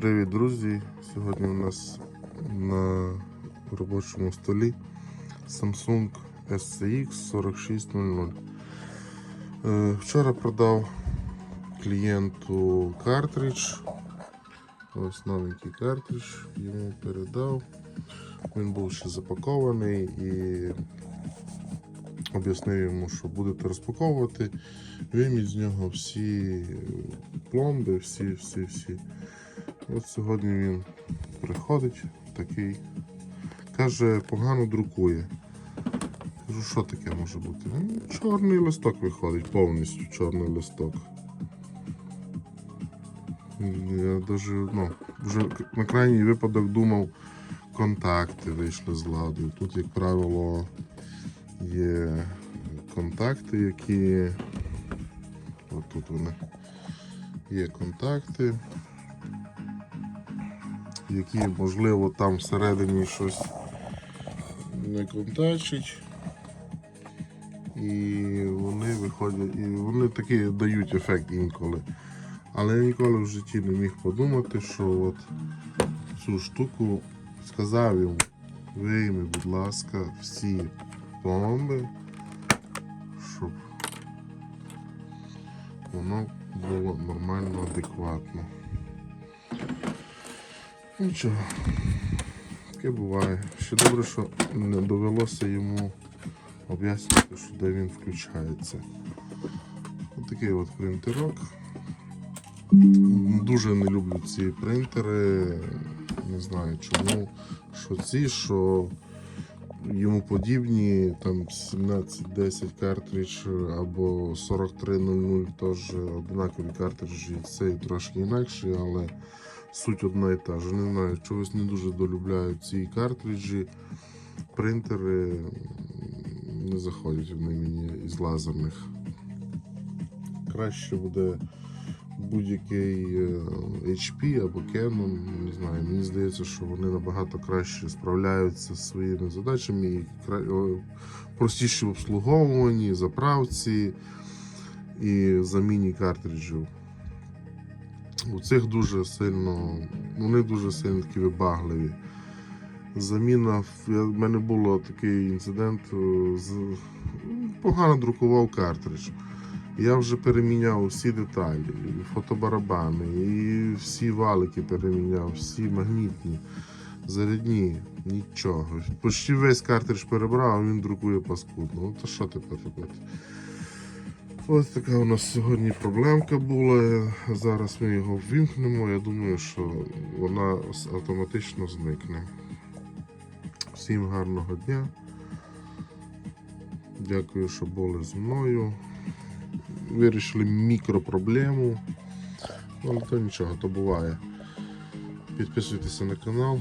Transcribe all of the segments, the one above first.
Привіт, друзі! Сьогодні у нас на робочому столі Samsung SCX 4600. Е, Вчора продав клієнту картридж. Ось новенький картридж йому передав. Він був ще запакований і об'яснив йому, що будете розпаковувати. Виміть з нього всі пломби, всі, всі, всі. От сьогодні він приходить такий. Каже, погано друкує. Кажу, що таке може бути? «Ну, Чорний листок виходить, повністю чорний листок. Я даже, ну, вже на крайній випадок думав, контакти вийшли з ладу. Тут, як правило, є контакти, які. От тут вони. Є контакти які, можливо, там всередині щось не контачить. І вони виходять, і вони такі дають ефект інколи. Але я ніколи в житті не міг подумати, що от цю штуку сказав йому, вийми, будь ласка, всі пломби, щоб воно було нормально, адекватно. Нічого, таке буває. Ще добре, що не довелося йому об'яснити, що де він включається. Ось такий от принтерок. Дуже не люблю ці принтери. Не знаю чому. Що ці, що йому подібні, там 1710 картридж або 4300 теж однакові картриджі. Цей трошки інакший, але суть одна і та ж. Не знаю, чогось не дуже долюбляю ці картриджі. Принтери не заходять вони мені із лазерних. Краще буде будь-який е, HP або Canon, не знаю. Мені здається, що вони набагато краще справляються зі своїми задачами і простіші в обслуговуванні, заправці і заміні картриджів. У цих дуже сильно, вони дуже сильно такі вибагливі. Заміна, в мене було такий інцидент, е, погано друкував картридж. Я вже переміняв всі деталі, і фотобарабани, і всі валики переміняв, всі магнітні, зарядні, нічого. Почти весь картридж перебрав, а він друкує паскудно. Ну то що тепер робити? Ось така у нас сьогодні проблемка була. Зараз ми його ввімкнемо. Я думаю, що вона автоматично зникне. Всім гарного дня. Дякую, що були зі мною. Вирішили мікропроблему. Ну, Але то нічого, то буває. Підписуйтеся на канал,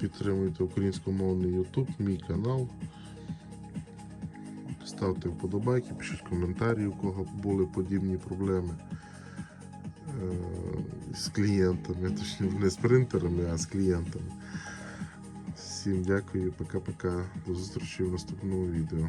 підтримуйте українськомовний YouTube, мій канал. Ставте вподобайки, пишіть коментарі, у кого були подібні проблеми е, з клієнтами, точніше не з принтерами, а з клієнтами. Всім дякую, пока-пока. До зустрічі в наступному відео.